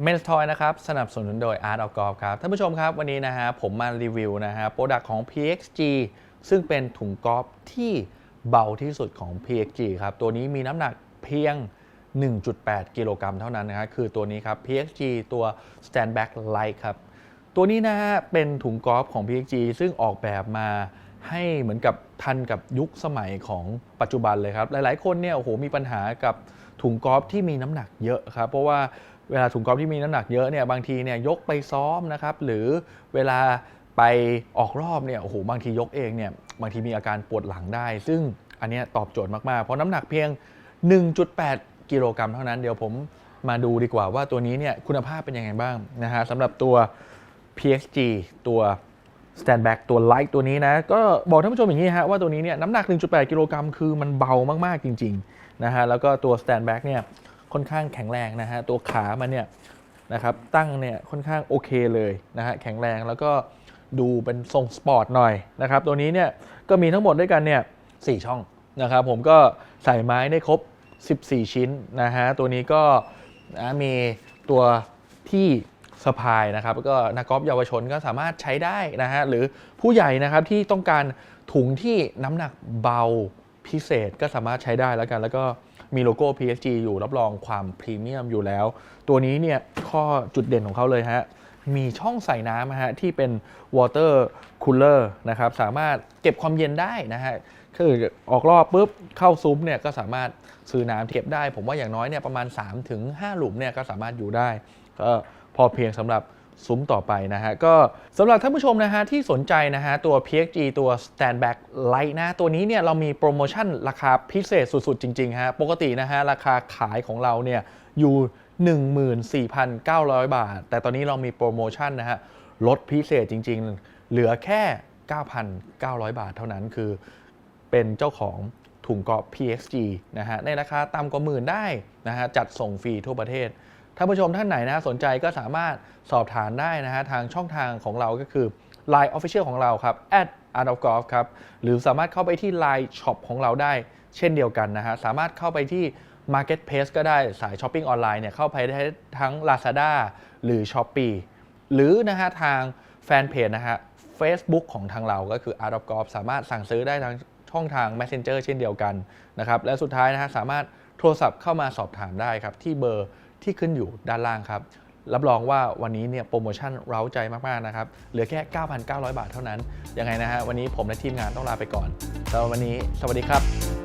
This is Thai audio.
เมนส์ทอยนะครับสนับสนุนโดย Art of Golf ครับท่านผู้ชมครับวันนี้นะฮะผมมารีวิวนะฮะโปรดักต์ของ PXG ซึ่งเป็นถุงกอล์ฟที่เบาที่สุดของ PXG ครับตัวนี้มีน้ำหนักเพียง 1.8 กิโลกรัมเท่านั้นนะฮะคือตัวนี้ครับ PXG ตัว Stand Back Light ครับตัวนี้นะฮะเป็นถุงกอล์ฟของ PXG ซึ่งออกแบบมาให้เหมือนกับทันกับยุคสมัยของปัจจุบันเลยครับหลายๆ คนเนี่ยโอ้โหมีปัญหากับถุงกอล์ฟที่มีน้ำหนักเยอะครับเพราะว่า เวลาถุงกอล์ฟที่มีน้ำหนักเยอะเนี่ยบางทีเนี่ยยกไปซ้อมนะครับหรือเวลาไปออกรอบเนี่ยโอ้โหบางทียกเองเนี่ยบางทีมีอาการปวดหลังได้ ซึ่งอันนี้ตอบโจทย์มาก ๆ เพราะน้ำหนักเพียง 1.8 กิโลกรัมเท่านั้นเดี๋ยวผมมาดูดีกว่าว่าตัวนี้เนี่ยคุณภาพเป็นยังไงบ้างนะฮะสำหรับตัว PXG ตัว stand back ตัว light ตัวนี้นะก็บอกท่านผู้ชมอย่างนี้ฮะว่าตัวนี้เนี่ยน้ำหนัก 1.8 กิโลกรัมคือมันเบามาก ๆ จริง ๆ นะฮะแล้วก็ตัว stand back เนี่ย ค่อนข้างแข็งแรงนะฮะตัวขามันเนี่ยนะครับตั้งเนี่ยค่อนข้างโอเคเลยนะฮะแข็งแรงแล้วก็ดูเป็นทรงสปอร์ตหน่อยนะครับตัวนี้เนี่ยก็มีทั้งหมดด้วยกันเนี่ย4ช่องนะครับผมก็ใส่ไม้ได้ครบ 14 ชิ้นนะฮะตัวนี้ก็นะมีตัวที่สะพายนะครับก็นักกอล์ฟเยาวชนก็สามารถใช้ได้นะฮะหรือผู้ใหญ่นะครับที่ต้องการถุงที่น้ำหนักเบาพิเศษก็สามารถใช้ได้แล้วกันแล้วก็ มีโลโก้ PSG อยู่รับรองความพรีเมียมอยู่แล้ว ตัวนี้เนี่ยข้อจุดเด่นของเขาเลยฮะมีช่องใส่น้ำนะฮะที่เป็น water cooler นะครับสามารถเก็บความเย็นได้นะฮะคือออกรอบปุ๊บเข้าซุ้มเนี่ยก็สามารถซื้อน้ำเก็บได้ ผมว่าอย่างน้อยเนี่ยประมาณ 3-5 หลุมเนี่ยก็สามารถอยู่ได้ก็พอเพียงสำหรับ ซุ้มต่อไปนะฮะ ก็สำหรับท่านผู้ชมนะฮะที่สนใจนะฮะ ตัว PXG ตัว Stand Back Light นะ ตัวนี้เนี่ยเรามีโปรโมชั่นราคาพิเศษสุดๆ จริง ๆ ฮะ ปกตินะฮะ ราคาขายของเราเนี่ยอยู่ 14,900 บาท แต่ตอนนี้เรามีโปรโมชั่นนะฮะ ลดพิเศษจริง ๆ เหลือแค่ 9,900 บาทเท่านั้นคือเป็นเจ้าของถุงกรอบ PXG นะฮะในราคาต่ำกว่าหมื่นได้นะฮะจัดส่งฟรีทั่วประเทศ ท่านผู้ชมท่านไหนนะสนใจก็สามารถสอบถามได้นะฮะทางช่องทางของเราก็คือ Line Official ของเราครับ a a r t of golf ครับ หรือสามารถเข้าไปที่ Line Shop ของเราได้เช่นเดียวกันนะฮะ สามารถเข้าไปที่ Marketplace ก็ได้สายช้อปปิ้งออนไลน์เนี่ยเข้าไปได้ทั้ง Lazada หรือ Shopee หรือนะฮะทางแฟนเพจนะฮะ Facebook ของทางเราก็คือ Art of Golf สามารถสั่งซื้อได้ทางช่องทาง Messenger เช่นเดียวกันนะครับ และสุดท้ายนะฮะสามารถโทรศัพท์เข้ามาสอบถามได้ครับที่เบอร์ ที่ขึ้นอยู่ด้านล่างครับ รับรองว่าวันนี้เนี่ยโปรโมชั่นเร้าใจมาก ๆ นะครับ เหลือแค่ 9,900 บาทเท่านั้น ยังไงนะฮะวันนี้ผมและทีมงานต้องลาไปก่อนสำหรับวันนี้ สวัสดีครับ